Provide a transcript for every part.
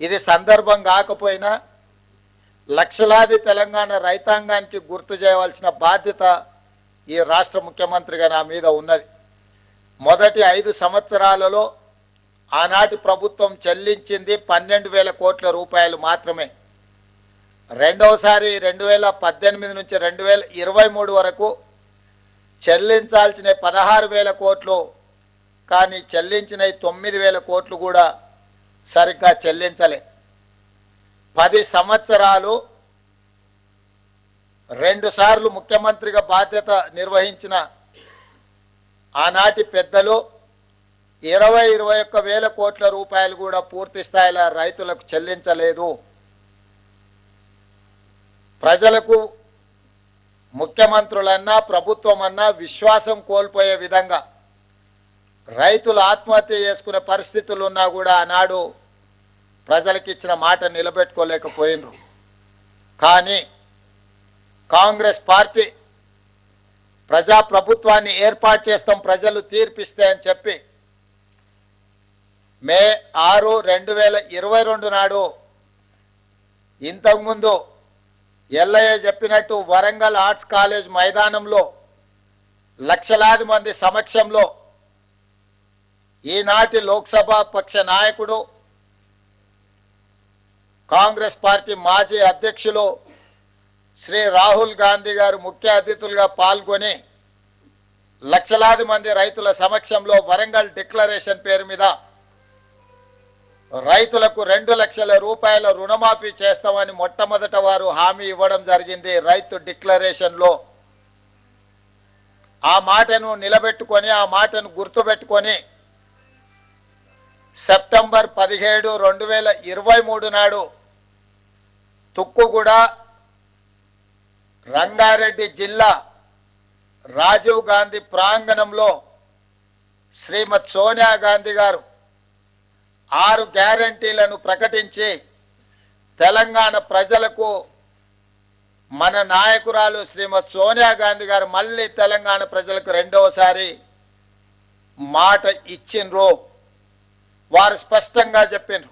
ఇది సందర్భం కాకపోయినా లక్షలాది తెలంగాణ రైతాంగానికి గుర్తు చేయవలసిన బాధ్యత ఈ రాష్ట్ర ముఖ్యమంత్రిగా నా మీద ఉన్నది. మొదటి ఐదు సంవత్సరాలలో ఆనాటి ప్రభుత్వం చెల్లించింది పన్నెండు వేల కోట్ల రూపాయలు మాత్రమే. రెండవసారి రెండు వేల పద్దెనిమిది నుంచి రెండు వేల ఇరవై మూడు వరకు చెల్లించాల్సిన పదహారు వేల కోట్లు కానీ చెల్లించిన తొమ్మిది వేల కోట్లు కూడా సరిగ్గా చెల్లించలే. పది సంవత్సరాలు రెండుసార్లు ముఖ్యమంత్రిగా బాధ్యత నిర్వహించిన ఆనాటి పెద్దలు ఇరవై ఇరవై ఒక్క వేల కోట్ల రూపాయలు కూడా పూర్తి స్థాయిలో రైతులకు చెల్లించలేదు. ప్రజలకు ముఖ్యమంత్రులన్నా ప్రభుత్వం అన్నా విశ్వాసం కోల్పోయే విధంగా రైతులు ఆత్మహత్య చేసుకునే పరిస్థితులు ఉన్నా కూడా ఆనాడు ప్రజలకు ఇచ్చిన మాట నిలబెట్టుకోలేకపోయినరు. కానీ కాంగ్రెస్ పార్టీ ప్రజా ప్రభుత్వాన్ని ఏర్పాటు చేస్తాం ప్రజలు తీర్పిస్తే అని చెప్పి మే ఆరు రెండు వేల ఇరవై రెండు నాడు ఇంతకుముందు ఎల్లయ్య చెప్పినట్టు వరంగల్ ఆర్ట్స్ కాలేజ్ మైదానంలో లక్షలాది మంది సమక్షంలో ఈనాటి లోక్సభ పక్ష నాయకుడు కాంగ్రెస్ పార్టీ మాజీ అధ్యక్షులు శ్రీ రాహుల్ గాంధీ గారు ముఖ్య అతిథులుగా పాల్గొని లక్షలాది మంది రైతుల సమక్షంలో వరంగల్ డిక్లరేషన్ పేరు మీద రైతులకు రెండు లక్షల రూపాయల రుణమాఫీ చేస్తామని మొట్టమొదట వారు హామీ ఇవ్వడం జరిగింది. రైతు డిక్లరేషన్లో ఆ మాటను నిలబెట్టుకొని ఆ మాటను గుర్తుపెట్టుకొని సెప్టెంబర్ పదిహేడు రెండు వేల ఇరవై మూడు నాడు తుక్కుగూడ రంగారెడ్డి జిల్లా రాజీవ్ గాంధీ ప్రాంగణంలో శ్రీమతి సోనియా గాంధీ గారు ఆరు గ్యారంటీలను ప్రకటించి తెలంగాణ ప్రజలకు మన నాయకురాలు శ్రీమతి సోనియా గాంధీ గారు మళ్ళీ తెలంగాణ ప్రజలకు రెండవసారి మాట ఇచ్చిండ్రు. వారు స్పష్టంగా చెప్పారు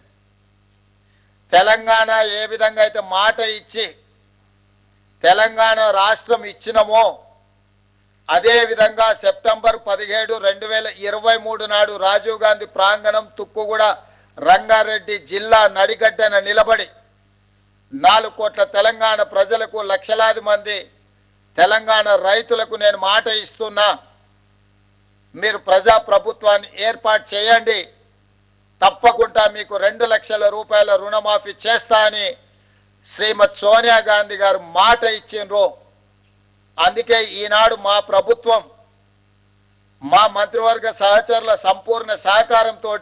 తెలంగాణ ఏ విధంగా అయితే మాట ఇచ్చి తెలంగాణ రాష్ట్రం ఇచ్చినమో అదే విధంగా సెప్టెంబర్ పదిహేడు రెండు వేల ఇరవై మూడు నాడు రాజీవ్ గాంధీ ప్రాంగణం తుక్కుగూడ రంగారెడ్డి జిల్లా నడిగడ్డన నిలబడి నాలుగు కోట్ల తెలంగాణ ప్రజలకు లక్షలాది మంది తెలంగాణ రైతులకు నేను మాట ఇస్తున్నా. మీరు ప్రజా ప్రభుత్వాన్ని ఏర్పాటు చేయండి. తప్పకుండా మీకు రెండు లక్షల రూపాయల రుణమాఫీ చేస్తా అని శ్రీమతి సోనియా గాంధీ గారు మాట ఇచ్చిండ్రు. అందుకే ఈనాడు మా ప్రభుత్వం మా మంత్రివర్గ సహచరుల సంపూర్ణ సహకారంతో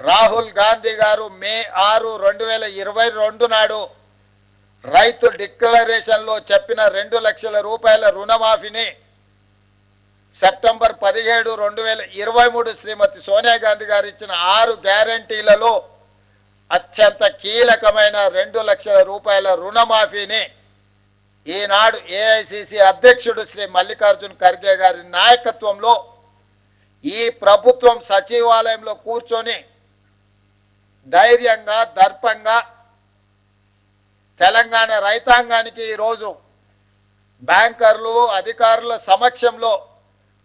రాహుల్ గాంధీ గారు మే ఆరు రెండు వేల ఇరవై రెండు నాడు రైతు డిక్లరేషన్లో చెప్పిన రెండు లక్షల రూపాయల రుణమాఫీని సెప్టెంబర్ పదిహేడు రెండు వేల ఇరవై మూడు శ్రీమతి సోనియా గాంధీ గారు ఇచ్చిన ఆరు గ్యారంటీలలో అత్యంత కీలకమైన రెండు లక్షల రూపాయల రుణమాఫీని ఈనాడు ఏఐసిసి అధ్యక్షుడు శ్రీ మల్లికార్జున్ ఖర్గే గారి నాయకత్వంలో ఈ ప్రభుత్వం సచివాలయంలో కూర్చొని ధైర్యంగా దర్పంగా తెలంగాణ రైతాంగానికి ఈరోజు బ్యాంకర్లు అధికారుల సమక్షంలో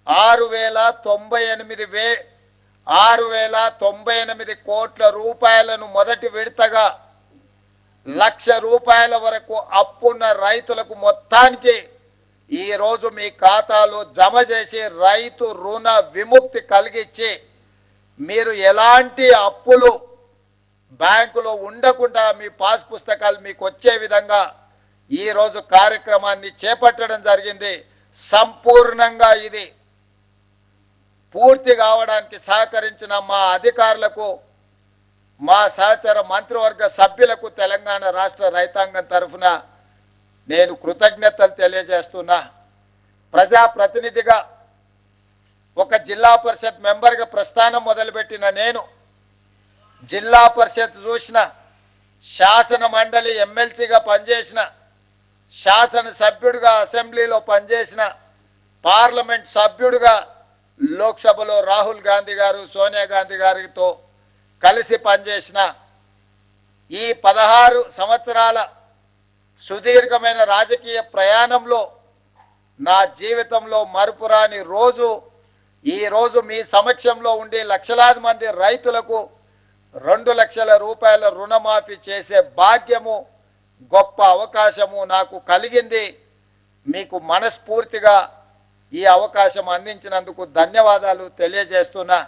ఆరు వేల తొంభై ఎనిమిది వే ఆరు వేల తొంభై ఎనిమిది కోట్ల రూపాయలను మొదటి విడతగా లక్ష రూపాయల వరకు అప్పున్న రైతులకు మొత్తానికి ఈరోజు మీ ఖాతాలో జమ చేసి రైతు రుణ విముక్తి కలిగించి మీరు ఎలాంటి అప్పులు బ్యాంకులో ఉండకుండా మీ పాస్ పుస్తకాలు మీకు వచ్చే విధంగా ఈరోజు కార్యక్రమాన్ని చేపట్టడం జరిగింది. సంపూర్ణంగా ఇది పూర్తి కావడానికి సహకరించిన మా అధికారులకు మా సహచర మంత్రివర్గ సభ్యులకు తెలంగాణ రాష్ట్ర రైతాంగం తరఫున నేను కృతజ్ఞతలు తెలియజేస్తున్నా. ప్రజాప్రతినిధిగా ఒక జిల్లా పరిషత్ మెంబర్గా ప్రస్థానం మొదలుపెట్టిన నేను జిల్లా పరిషత్ చూసిన శాసన మండలి ఎమ్మెల్సీగా పనిచేసిన శాసన సభ్యుడిగా అసెంబ్లీలో పనిచేసిన పార్లమెంట్ సభ్యుడిగా లోక్సభలో రాహుల్ గాంధీ గారు సోనియా గాంధీ గారితో కలిసి పనిచేసిన ఈ పదహారు సంవత్సరాల సుదీర్ఘమైన రాజకీయ ప్రయాణంలో నా జీవితంలో మరుపురాని రోజు ఈ రోజు మీ సమక్షంలో ఉండి లక్షలాది మంది రైతులకు రెండు లక్షల రూపాయల రుణమాఫీ చేసే భాగ్యము గొప్ప అవకాశము నాకు కలిగింది. మీకు మనస్ఫూర్తిగా ఈ అవకాశం అందించినందుకు ధన్యవాదాలు తెలియజేస్తున్నా.